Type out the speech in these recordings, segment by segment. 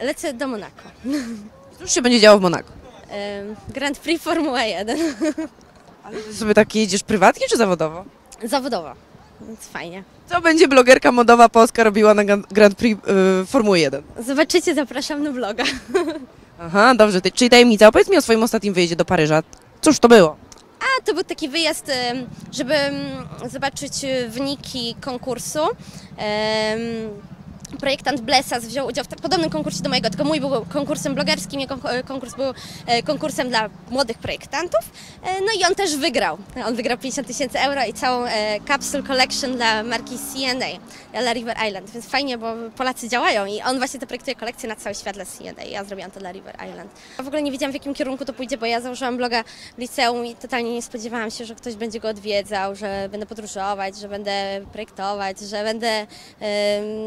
Lecę do Monako. Cóż się będzie działo w Monako? Grand Prix Formuła 1. Ale ty sobie tak jedziesz prywatnie czy zawodowo? Zawodowo. Więc fajnie. Co będzie blogerka modowa polska robiła na Grand Prix y, Formuły 1? Zobaczycie, zapraszam na vloga. Aha, dobrze. Ty, czyli tajemnica. Opowiedz mi o swoim ostatnim wyjeździe do Paryża. Cóż to było? A to był taki wyjazd, żeby em, zobaczyć e, wyniki konkursu. Em, Projektant Blesas wziął udział w tak podobnym konkursie do mojego, tylko mój był konkursem blogerskim, jego kon- konkurs był e, konkursem dla młodych projektantów. E, No i on też wygrał. On wygrał 50 tysięcy euro i całą e, capsule collection dla marki C&A, dla River Island. Więc fajnie, bo Polacy działają i on właśnie to projektuje kolekcję na cały świat dla C&A. Ja zrobiłam to dla River Island. W ogóle nie wiedziałam w jakim kierunku to pójdzie, bo ja założyłam bloga w liceum i totalnie nie spodziewałam się, że ktoś będzie go odwiedzał, że będę podróżować, że będę projektować, że będę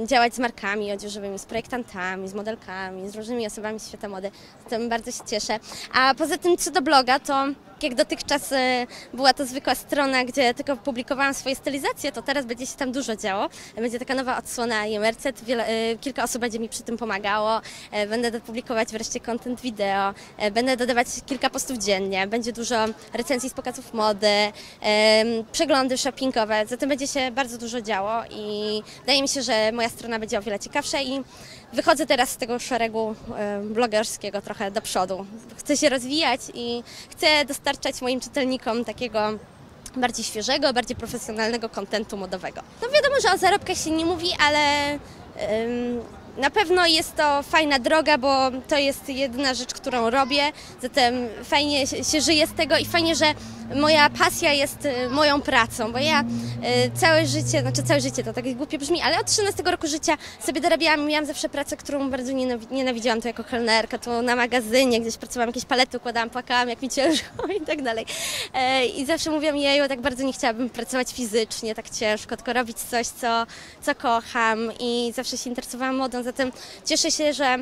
działać z markami odzieżowymi, z projektantami, z modelkami, z różnymi osobami z świata mody. Zatem bardzo się cieszę. A poza tym co do bloga, to jak dotychczas e, była to zwykła strona, gdzie tylko publikowałam swoje stylizacje, to teraz będzie się tam dużo działo. Będzie taka nowa odsłona Jemercet, e, kilka osób będzie mi przy tym pomagało. E, Będę publikować wreszcie content wideo, będę dodawać kilka postów dziennie, będzie dużo recenzji z pokazów mody, przeglądy shoppingowe, zatem będzie się bardzo dużo działo i wydaje mi się, że moja strona będzie o wiele ciekawsza i wychodzę teraz z tego szeregu blogerskiego trochę do przodu. Chcę się rozwijać i chcę dostarczać moim czytelnikom takiego bardziej świeżego, bardziej profesjonalnego kontentu modowego. No wiadomo, że o zarobkach się nie mówi, ale na pewno jest to fajna droga, bo to jest jedyna rzecz, którą robię, zatem fajnie się, żyje z tego i fajnie, że moja pasja jest e, moją pracą, bo ja e, całe życie, znaczy całe życie to tak głupie brzmi, ale od 13 roku życia sobie dorabiałam, miałam zawsze pracę, którą bardzo nienawi- nienawidziłam, to jako kelnerka, to na magazynie, gdzieś pracowałam, jakieś palety układałam, płakałam, jak mi ciężko i tak dalej. E, I zawsze mówiłam, jeju, tak bardzo nie chciałabym pracować fizycznie, tak ciężko, tylko robić coś, co, co kocham. I zawsze się interesowałam modą, zatem cieszę się, że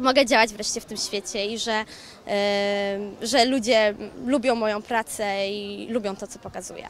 mogę działać wreszcie w tym świecie i że, e, że ludzie lubią moją pracę i lubią to, co pokazuję.